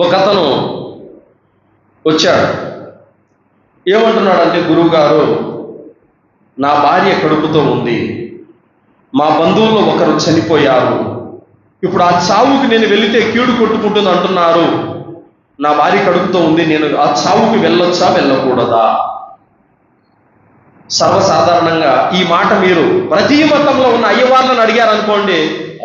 ఒక అతను వచ్చాడు. ఏమంటున్నాడంటే గురువు గారు నా భార్య కడుపుతో ఉంది. మా బంధువుల్లో ఒకరు చనిపోయారు. ఇప్పుడు ఆ చావుకి నేను వెళితే కీడు కొట్టుకుంటుంది అంటున్నారు. నా భార్య కడుపుతో ఉంది నేను ఆ చావుకి వెళ్ళొచ్చా వెళ్ళకూడదా? సర్వసాధారణంగా ఈ మాట మీరు ప్రతి మతంలో ఉన్న అయ్యవార్లను అడిగారు అనుకోండి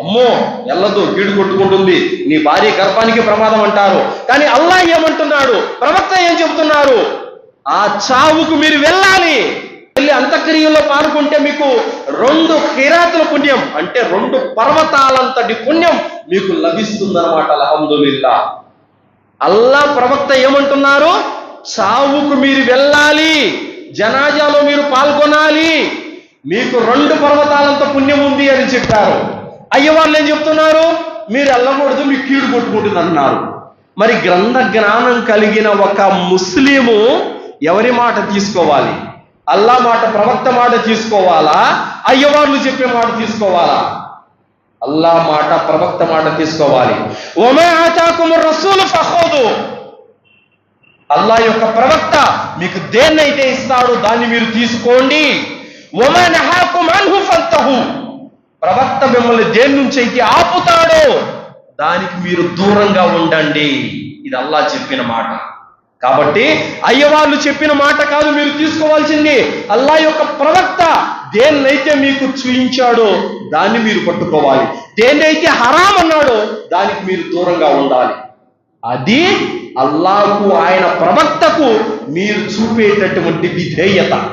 అమ్మో వెళ్ళదు కీడు కొట్టుకుంటుంది. నీ భార్య గర్భానికి ప్రమాదం అంటారు. కానీ అల్లా ఏమంటున్నాడు? ప్రవక్త ఏం చెబుతున్నారు? ఆ చావుకు మీరు వెళ్ళాలి. వెళ్ళి అంత్యక్రియల్లో పాల్గొంటే మీకు రెండు కిరాతుల పుణ్యం అంటే రెండు పర్వతాలంతటి పుణ్యం మీకు లభిస్తుందన్నమాట అలహందుల్లా అల్లా ప్రవక్త ఏమంటున్నారు? చావుకు మీరు వెళ్ళాలి. జనాజాలో మీరు పాల్గొనాలి. మీకు రెండు పర్వతాలంత పుణ్యం ఉంది అని చెప్పారు. అయ్యవాళ్ళు ఏం చెప్తున్నారు? మీరు వెళ్ళకూడదు మీ కీడు కొట్టుకుంటుంది అంటున్నారు. మరి గ్రంథ జ్ఞానం కలిగిన ఒక ముస్లిము ఎవరి మాట తీసుకోవాలి? అల్లా మాట ప్రవక్త మాట తీసుకోవాలా? అయ్యవాళ్ళు చెప్పే మాట తీసుకోవాలా? అల్లా మాట ప్రవక్త మాట తీసుకోవాలి. అల్లా యొక్క ప్రవక్త మీకు దేన్నైతే ఇస్తాడో దాన్ని మీరు తీసుకోండి. ఒమే నహాకుం హు ఫంతహు. ప్రవక్త మిమ్మల్ని దేని నుంచి అయితే ఆపుతాడో. దానికి మీరు దూరంగా ఉండండి. ఇది అల్లా చెప్పిన మాట. కాబట్టి అయ్యవాళ్ళు చెప్పిన మాట కాదు మీరు తీసుకోవాల్సింది అల్లా యొక్క ప్రవక్త దేన్నైతే మీకు చూయించాడో దాన్ని మీరు పట్టుకోవాలి. దేన్నైతే హరాం అన్నాడో దానికి మీరు దూరంగా ఉండాలి. అది అల్లాకు ఆయన ప్రవక్తకు మీరు చూపేటటువంటి విధేయత.